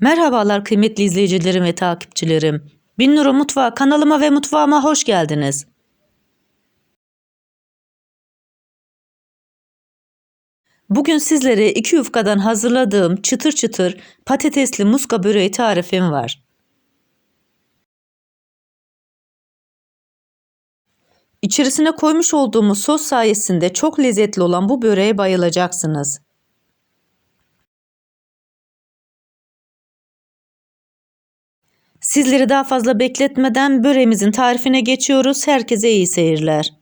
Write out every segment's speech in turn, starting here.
Merhabalar kıymetli izleyicilerim ve takipçilerim. Bin Nuru Mutfağı kanalıma ve mutfağıma hoş geldiniz. Bugün sizlere iki yufkadan hazırladığım çıtır çıtır patatesli muska böreği tarifim var. İçerisine koymuş olduğumuz sos sayesinde çok lezzetli olan bu böreğe bayılacaksınız. Sizleri daha fazla bekletmeden böreğimizin tarifine geçiyoruz. Herkese iyi seyirler.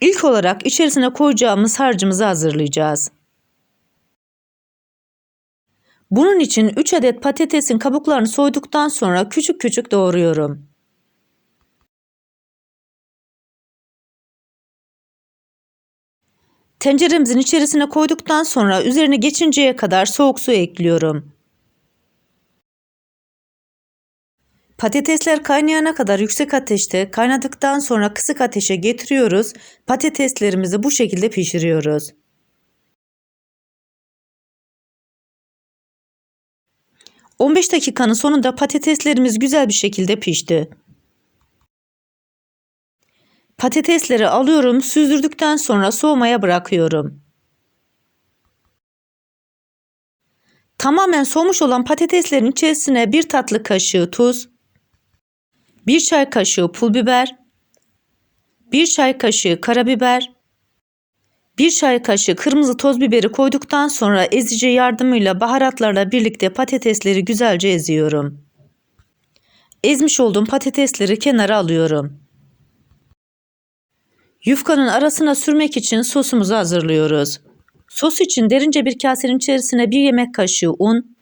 İlk olarak içerisine koyacağımız harcımızı hazırlayacağız. Bunun için 3 adet patatesin kabuklarını soyduktan sonra küçük küçük doğruyorum. Tenceremizin içerisine koyduktan sonra üzerine geçinceye kadar soğuk su ekliyorum. Patatesler kaynayana kadar yüksek ateşte kaynadıktan sonra kısık ateşe getiriyoruz. Patateslerimizi bu şekilde pişiriyoruz. ...15 dakikanın sonunda patateslerimiz güzel bir şekilde pişti. Patatesleri alıyorum, süzdürdükten sonra soğumaya bırakıyorum. Tamamen soğumuş olan patateslerin içerisine bir tatlı kaşığı tuz, bir çay kaşığı pul biber, bir çay kaşığı karabiber, bir çay kaşığı kırmızı toz biberi koyduktan sonra ezici yardımıyla baharatlarla birlikte patatesleri güzelce eziyorum. Ezmiş olduğum patatesleri kenara alıyorum. Yufkanın arasına sürmek için sosumuzu hazırlıyoruz. Sos için derince bir kasenin içerisine bir yemek kaşığı un,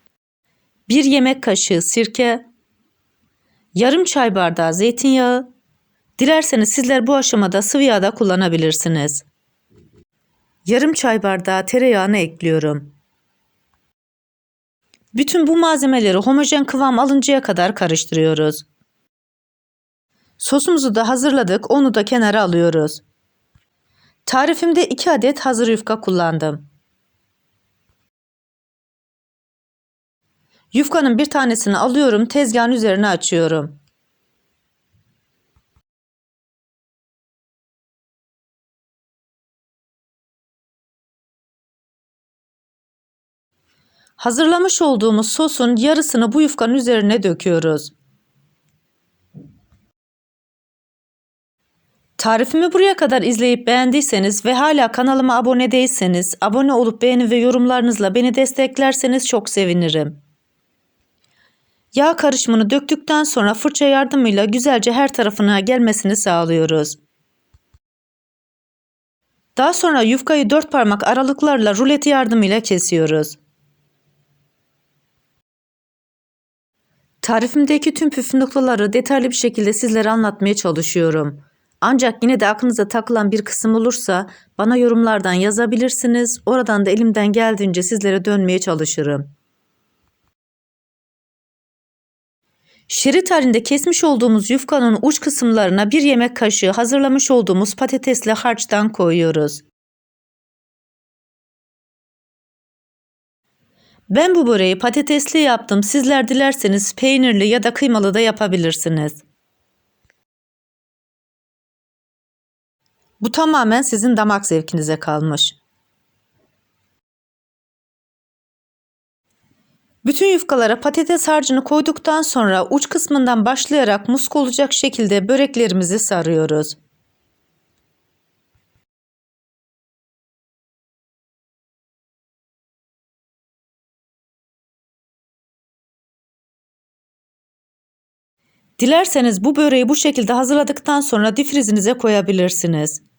bir yemek kaşığı sirke, yarım çay bardağı zeytinyağı, dilerseniz sizler bu aşamada sıvı yağ da kullanabilirsiniz. Yarım çay bardağı tereyağını ekliyorum. Bütün bu malzemeleri homojen kıvam alıncaya kadar karıştırıyoruz. Sosumuzu da hazırladık, onu da kenara alıyoruz. Tarifimde 2 adet hazır yufka kullandım. Yufkanın bir tanesini alıyorum, tezgahın üzerine açıyorum. Hazırlamış olduğumuz sosun yarısını bu yufkanın üzerine döküyoruz. Tarifimi buraya kadar izleyip beğendiyseniz ve hala kanalıma abone değilseniz abone olup beğeni ve yorumlarınızla beni desteklerseniz çok sevinirim. Yağ karışımını döktükten sonra fırça yardımıyla güzelce her tarafına gelmesini sağlıyoruz. Daha sonra yufkayı dört parmak aralıklarla ruleti yardımıyla kesiyoruz. Tarifimdeki tüm püf noktaları detaylı bir şekilde sizlere anlatmaya çalışıyorum. Ancak yine de aklınıza takılan bir kısım olursa bana yorumlardan yazabilirsiniz. Oradan da elimden geldiğince sizlere dönmeye çalışırım. Şerit halinde kesmiş olduğumuz yufkanın uç kısımlarına bir yemek kaşığı hazırlamış olduğumuz patatesli harçtan koyuyoruz. Ben bu böreği patatesli yaptım. Sizler dilerseniz peynirli ya da kıymalı da yapabilirsiniz. Bu tamamen sizin damak zevkinize kalmış. Bütün yufkalara patates harcını koyduktan sonra uç kısmından başlayarak musk olacak şekilde böreklerimizi sarıyoruz. Dilerseniz bu böreği bu şekilde hazırladıktan sonra difrizinize koyabilirsiniz.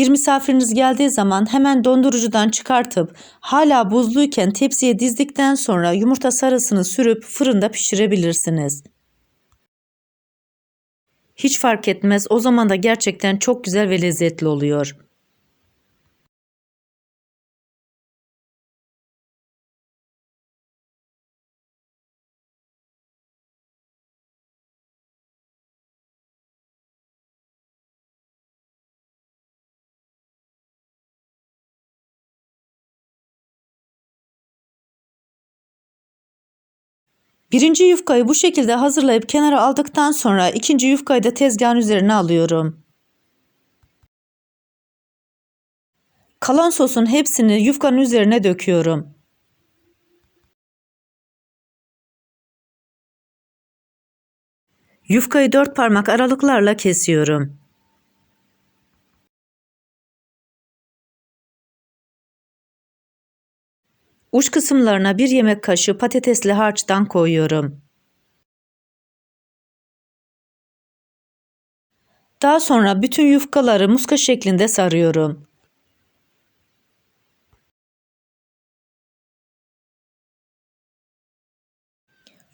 Bir misafiriniz geldiği zaman hemen dondurucudan çıkartıp hala buzluyken tepsiye dizdikten sonra yumurta sarısını sürüp fırında pişirebilirsiniz. Hiç fark etmez o zaman da gerçekten çok güzel ve lezzetli oluyor. Birinci yufkayı bu şekilde hazırlayıp kenara aldıktan sonra ikinci yufkayı da tezgahın üzerine alıyorum. Kalan sosun hepsini yufkanın üzerine döküyorum. Yufkayı dört parmak aralıklarla kesiyorum. Uç kısımlarına bir yemek kaşığı patatesli harçtan koyuyorum. Daha sonra bütün yufkaları muska şeklinde sarıyorum.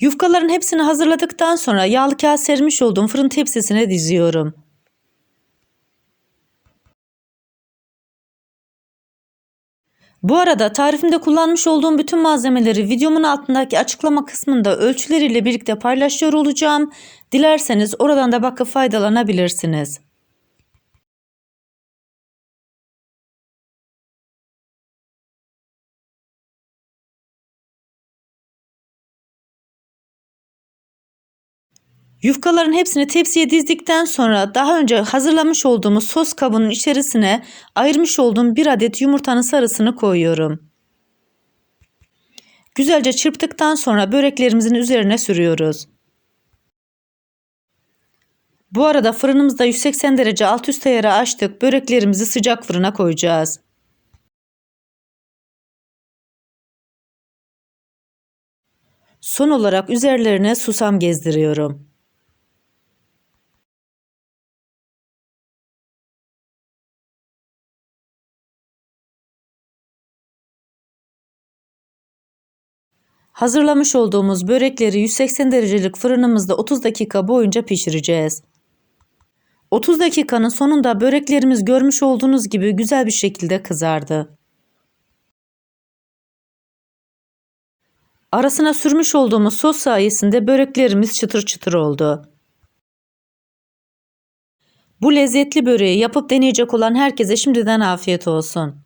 Yufkaların hepsini hazırladıktan sonra yağlı kağıt sermiş olduğum fırın tepsisine diziyorum. Bu arada tarifimde kullanmış olduğum bütün malzemeleri videomun altındaki açıklama kısmında ölçüleriyle birlikte paylaşıyor olacağım. Dilerseniz oradan da bakıp faydalanabilirsiniz. Yufkaların hepsini tepsiye dizdikten sonra daha önce hazırlamış olduğumuz sos kabının içerisine ayırmış olduğum bir adet yumurtanın sarısını koyuyorum. Güzelce çırptıktan sonra böreklerimizin üzerine sürüyoruz. Bu arada fırınımızda 180 derece alt üst ayarı açtık. Böreklerimizi sıcak fırına koyacağız. Son olarak üzerlerine susam gezdiriyorum. Hazırlamış olduğumuz börekleri 180 derecelik fırınımızda 30 dakika boyunca pişireceğiz. 30 dakikanın sonunda böreklerimiz görmüş olduğunuz gibi güzel bir şekilde kızardı. Arasına sürmüş olduğumuz sos sayesinde böreklerimiz çıtır çıtır oldu. Bu lezzetli böreği yapıp deneyecek olan herkese şimdiden afiyet olsun.